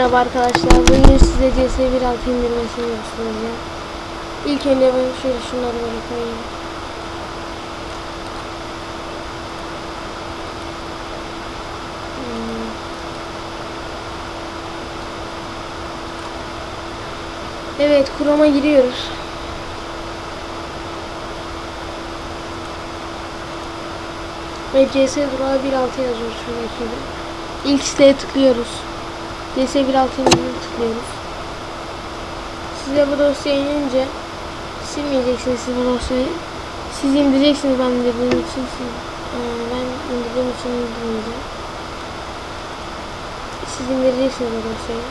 merhaba arkadaşlar. Bugün size CS1.6 indirmesini göstereceğim. İlk önce ben şöyle şunları böyle. Hmm. Evet, Chrome'a giriyoruz. Ve CS durağı 1.6 yazıyoruz şuradaki. İlk siteye tıklıyoruz. CS 1.6'yı tıklıyoruz. Size bu dosyayı inince silmeyeceksiniz siz bu dosyayı. Siz indireceksiniz ben indirdiğim için siz, Aa, ben indirdiğim için indirmeyeceğim. Siz indireceksiniz bu dosyayı.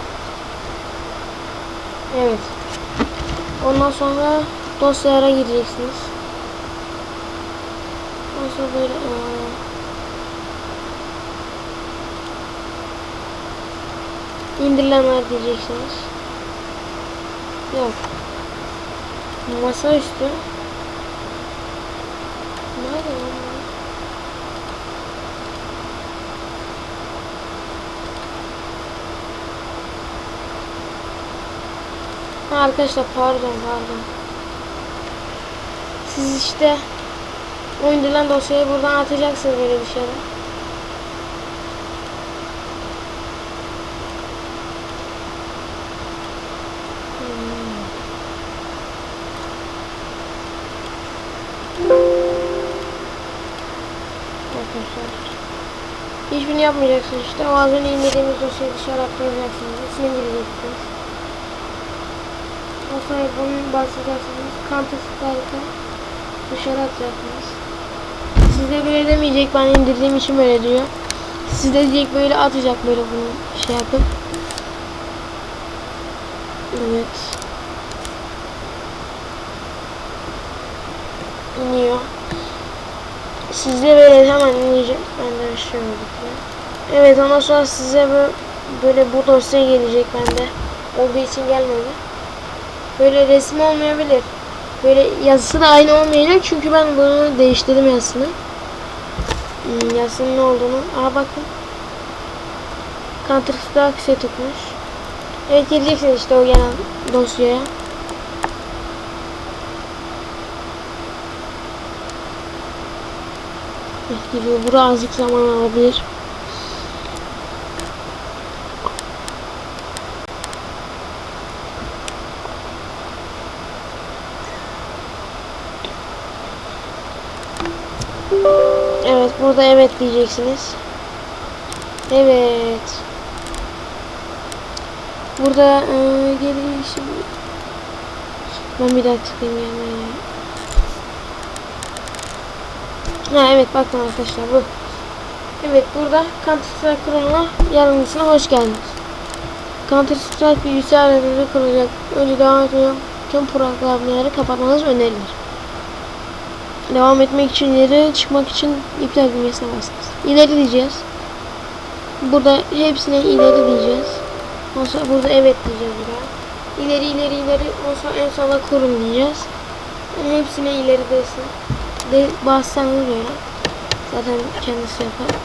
Evet. Ondan sonra dosyalara gireceksiniz. Ondan sonra böyle aa, indirilenler diyeceksiniz. Yok. Masaüstü. Nerede lan? Ha arkadaşlar pardon pardon. Siz işte o indirilen dosyayı buradan atacaksınız böyle dışarı. Arkadaşlar. Hiçbirini yapmayacaksınız işte. O az önce indirdiğimiz dosyayı dışarı atmayacaksınız. İsmini gireceksiniz. O sonra bunun bahsedeceksiniz. Counter Strike'ı dışarı atacaksınız. Size böyle demeyecek. Ben indirdiğim için böyle diyor. Size diyecek böyle atacak böyle bunu şey yapıp. Evet. İniyor. Sizde böyle hemen inecek. Ben de oldu. Evet ondan sonra size böyle, böyle bu dosya gelecek bende. Olduğu için gelmedi. Böyle resim olmayabilir. Böyle yazısı da aynı olmayacak çünkü ben bunu değiştirdim yazısını. Hmm, yazısının ne olduğunu. Aa bakın. Counter Strike tutmuş. Evet gireceksiniz işte o gelen dosyaya. Bura azıcık zaman alabilir. Evet burada evet diyeceksiniz. Evet. Burada e, gelişim. Ben bir daha tıklayayım. Ha evet bakın arkadaşlar bu. Evet burada Counter Strike kuruluna yargısına hoş geldiniz. Counter Strike bilgisayar aracılığıyla kurulacak. Önce devam etmeyen tüm programları kapatmanız önerilir. Devam etmek için ileri çıkmak için iptal düğmesine basınız. İleri diyeceğiz. Burada hepsine ileri diyeceğiz. Ondan burada evet diyeceğiz bir daha. İleri ileri ileri ondan en sona kurun diyeceğiz. Hepsine ileri desin. De bassanız böyle. Zaten kendisi yapar.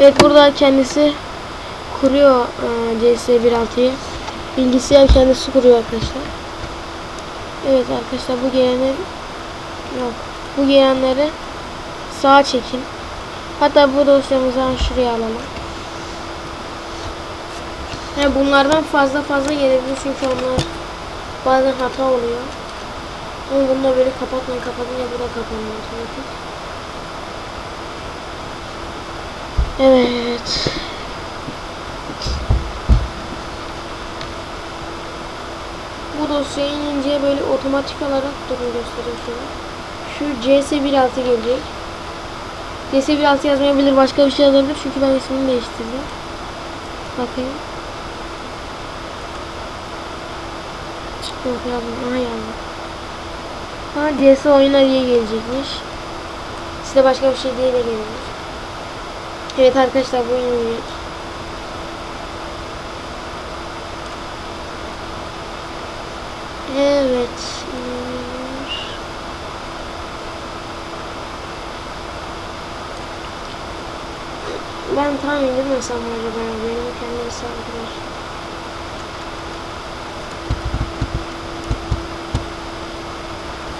Evet burada kendisi kuruyor e, CS 1.6'yı. Bilgisayar kendisi kuruyor arkadaşlar. Evet arkadaşlar bu geleni yok. Bu gelenleri sağa çekin. Hatta bu dosyamızı şuraya alalım. Yani bunlardan fazla fazla gelebilir çünkü onlar bazen hata oluyor. Ama bunu da böyle kapatmayın kapatınca bu da kapanıyor otomatik. Evet. Bu dosyayı inince böyle otomatik olarak durum gösteriyor. Şu CS16 gelecek. CS16 yazmayabilir başka bir şey yazabilir çünkü ben ismini değiştirdim. Bakayım. Yok yazdım. Aha yazdım. Ha CS oyuna diye gelecekmiş. Size başka bir şey diye de gelir. Evet arkadaşlar bu oyun Evet. Ben tam indirmesem acaba? Benim kendi hesabım var.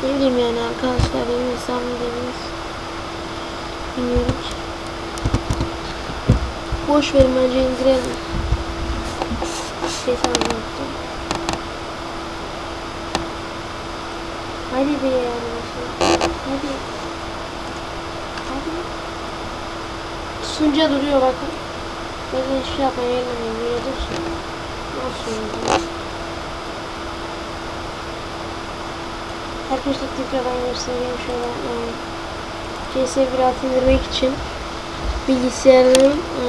Ne bileyim yani arkadaşlar benim hesabım dediniz. Bilmiyorum ki. Boş verin bence indirelim. Ses anlattım. Hadi be arkadaşlar. Hadi. Hadi. Sunca duruyor bakın. Ben hiçbir şey yapmaya. Böyle dursun. Nasıl oldu? Arkadaşlar tekrardan göstereyim şöyle. CS 1.6 indirmek için bilgisayarın e.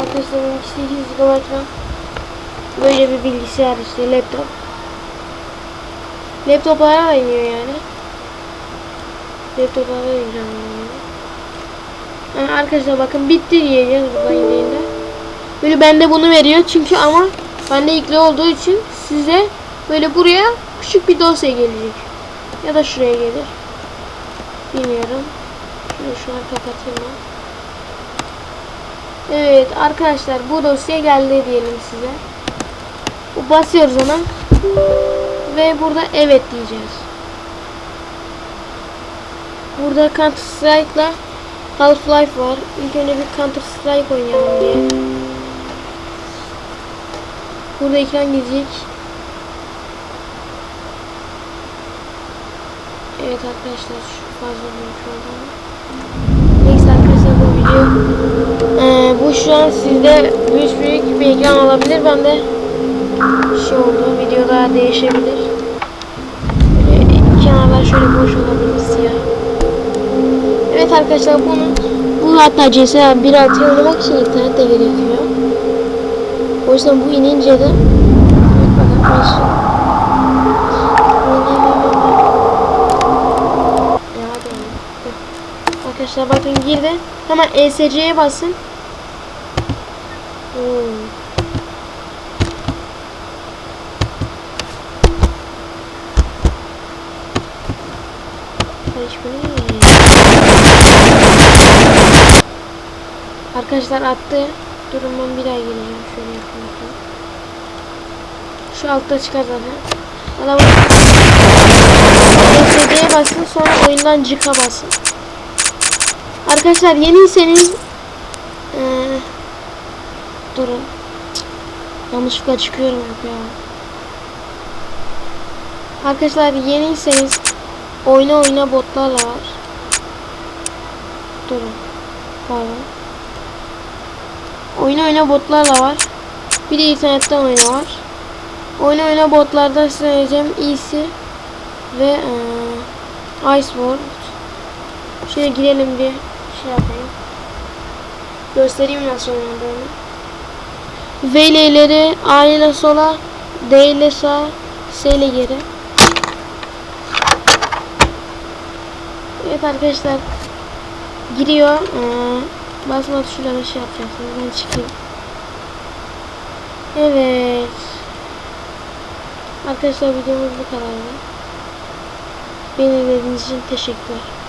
Arkadaşlar benimki 8 GB. Böyle bir bilgisayar işte laptop. Laptoplara da iniyor yani. Laptoplara da iniyor arkadaşlar bakın bitti diyeceğiz buradan yine. Böyle bende bunu veriyor çünkü ama bende yüklü olduğu için size böyle buraya küçük bir dosya gelecek. Ya da şuraya gelir. Bilmiyorum. Şunu şunları kapatayım ben. Evet arkadaşlar bu dosya geldi diyelim size. Basıyoruz ona. Ve burada evet diyeceğiz. Burada Counter Strike'la Half-Life var. İlk önce bir Counter Strike oynayalım diye. Burada ekran gidecek. Evet arkadaşlar fazla büyük oldu. Neyse arkadaşlar bu video ee, bu şu an sizde büyük büyük bir ekran olabilir. Ben de şey oldu. Videoda değişebilir. Böyle kenarlar şöyle boş olabilir siyah. Evet arkadaşlar bunu bu hatta CS 1.6 oynamak için internet de gerekiyor. O yüzden bu inince de. Arkadaşlar bakın girdi. Hemen ESC'ye basın. Oo. Hiç bu ne? Arkadaşlar attı. Durun ben bir daha geleceğim. Şöyle yapayım. Şu altta çıkar zaten. Adamı ESC'ye basın sonra oyundan çıka basın. Arkadaşlar yeniyseniz ee, durun. Yanlışlıkla çıkıyorum hep ya. Arkadaşlar yeniyseniz oyna oyna botlarla var. Durun. Pardon. Oyna oyna botlarla var. Bir de internetten oyna var. Oyna oyna botlarda size vereceğim iyisi ve eee Ice World. Şöyle girelim bir şey yapayım. Göstereyim nasıl oynandığını. V ile ileri, A ile sola, D ile sağ, S ile geri. Evet arkadaşlar giriyor. Ee, basma tuşuyla da şey yapacaksınız. Ben çıkayım. Evet. Arkadaşlar videomuz bu kadardı. Beni izlediğiniz için teşekkürler.